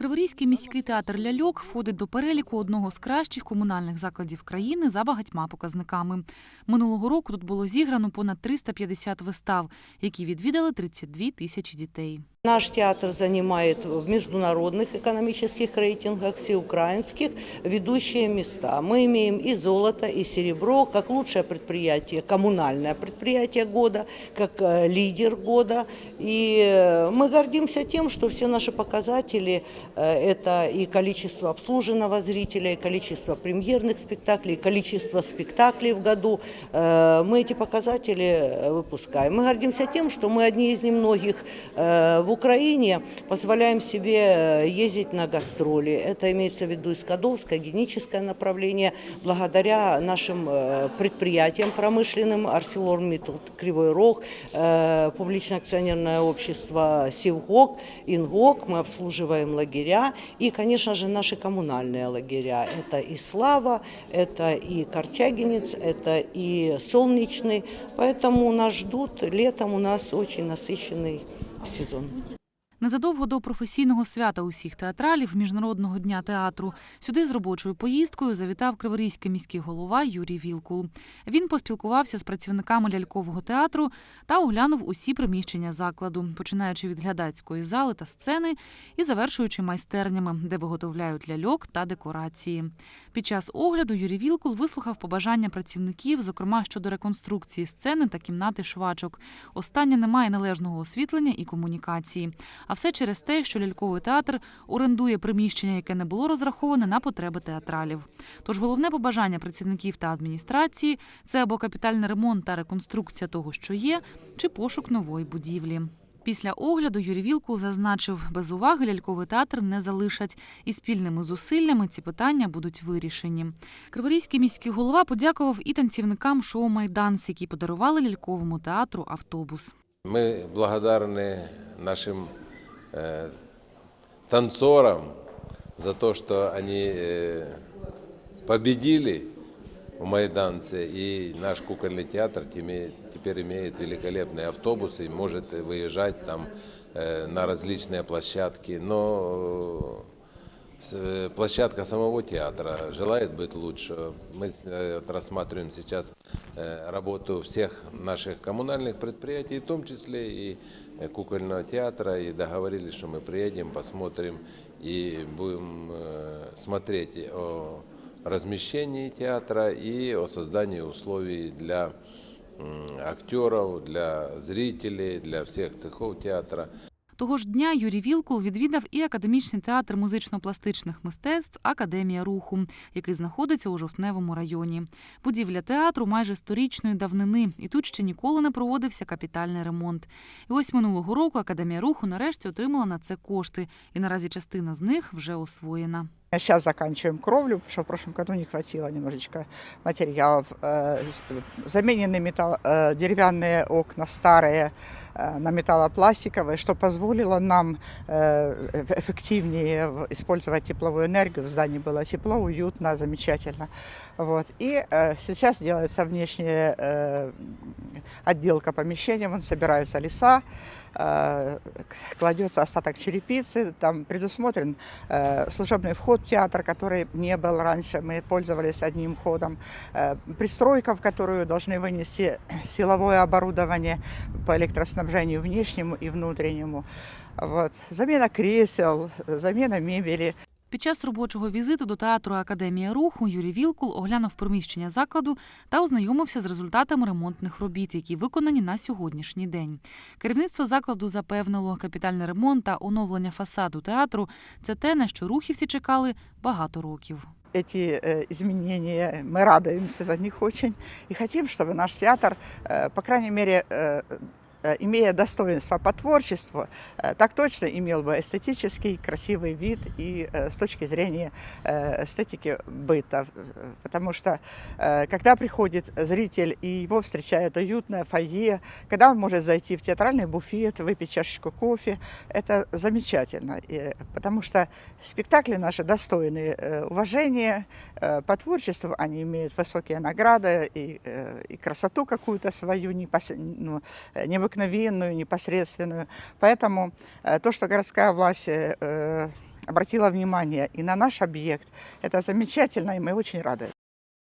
Криворізький міський театр ляльок входить до переліку одного з кращих комунальних закладів країни за багатьма показниками. Минулого року тут було зіграно понад 350 вистав, які відвідали 32 тисячі дітей. Наш театр занимает в международных экономических рейтингах всеукраинских ведущие места. Мы имеем и золото, и серебро, как лучшее предприятие, коммунальное предприятие года, как э, лидер года. И э, мы гордимся тем, что все наши показатели э, – Это и количество обслуженного зрителя, и количество премьерных спектаклей, и количество спектаклей в году. Э, Мы эти показатели э, выпускаем. Мы гордимся тем, что мы одни из немногих э, в Украине позволяем себе э, ездить на гастроли. Это имеется в виду и Скадовское, геническое направление. Благодаря нашим э, предприятиям промышленным ArcelorMittal Кривой Рог, э, публичное акционерное общество Севгок, Ингок, мы обслуживаем лагеря и, конечно же, наши коммунальные лагеря. Это и Слава, это и Корчагинец, это и Солнечный. Поэтому нас ждут. Летом у нас очень насыщенный сезон. Незадовго до професійного свята усіх театралів Міжнародного дня театру сюди з робочою поїздкою завітав криворізький міський голова Юрій Вілкул. Він поспілкувався з працівниками лялькового театру та оглянув усі приміщення закладу, починаючи від глядацької зали та сцени і завершуючи майстернями, де виготовляють ляльок та декорації. Під час огляду Юрій Вілкул вислухав побажання працівників, зокрема щодо реконструкції сцени та кімнати швачок. Останнє не має належного освітлення і комунікації. А все через те, що ляльковий театр орендує приміщення, яке не було розраховане на потреби театралів. Тож головне побажання працівників та адміністрації це або капітальний ремонт та реконструкція того, що є, чи пошук нової будівлі. Після огляду Юрій Вілкул зазначив, без уваги ляльковий театр не залишать, і спільними зусиллями ці питання будуть вирішені. Криворізький міський голова подякував і танцівникам шоу Майданс, які подарували ляльковому театру автобус. Мы благодарны нашим э, танцорам за то, что они э, победили в Майданце, и наш кукольный театр теперь имеет великолепные автобусы и может выезжать там э, на различные площадки. Но площадка самого театра желает быть лучше. Мы э, рассматриваем сейчас э, работу всех наших коммунальных предприятий, в том числе и э, кукольного театра, и договорились, что мы приедем, посмотрим и будем э, смотреть о размещении театра и о создании условий для актеров, для зрителей, для всех цехов театра. Того ж дня Юрій Вілкул відвідав і академічний театр музично-пластичних мистецтв Академія руху, який знаходиться у жовтневому районі. Будівля театру майже сторічної давнини, і тут ще ніколи не проводився капітальний ремонт. І ось минулого року Академія руху нарешті отримала на це кошти, і наразі частина з них вже освоєна. Сейчас заканчиваем кровлю, потому что в прошлом году не хватило немножечко материалов. Э, Заменены металл, э, деревянные окна старые э, на металлопластиковые, что позволило нам эф- эффективнее использовать тепловую энергию. В здании было тепло, уютно, замечательно. Вот. И сейчас делается внешняя отделка помещения, вон собираются леса, кладется остаток черепицы, там предусмотрен служебный вход театр, который не был раньше, мы пользовались одним входом, э, пристройка, в которую должны вынести силовое оборудование по электроснабжению внешнему и внутреннему. Вот. Замена кресел, замена мебели. Під час робочого візиту до театру Академія руху Юрій Вілкул оглянув приміщення закладу та ознайомився з результатами ремонтних робіт, які виконані на сьогоднішній день. Керівництво закладу запевнило, капітальний ремонт та оновлення фасаду театру це те, на що рухівці чекали багато років. Эти э, изменения, мы радуемся за них очень и хотим, чтобы наш театр, э, по крайней мере, э, э, имея достоинство по творчеству, э, так точно имел бы эстетический красивый вид и э, с точки зрения э, эстетики быта. Э, Потому что э, когда приходит зритель и его встречает уютное фойе, когда он может зайти в театральный буфет, выпить чашечку кофе, это замечательно. Потому что спектакли наши достойны э, уважения, э, по творчеству они имеют высокие награды и, э, и красоту какую-то свою непос- ну, э, необыкновенную, непосредственную. Поэтому э, то, что городская власть э, обратила внимание и на наш объект. Это замечательно, и мы очень рады.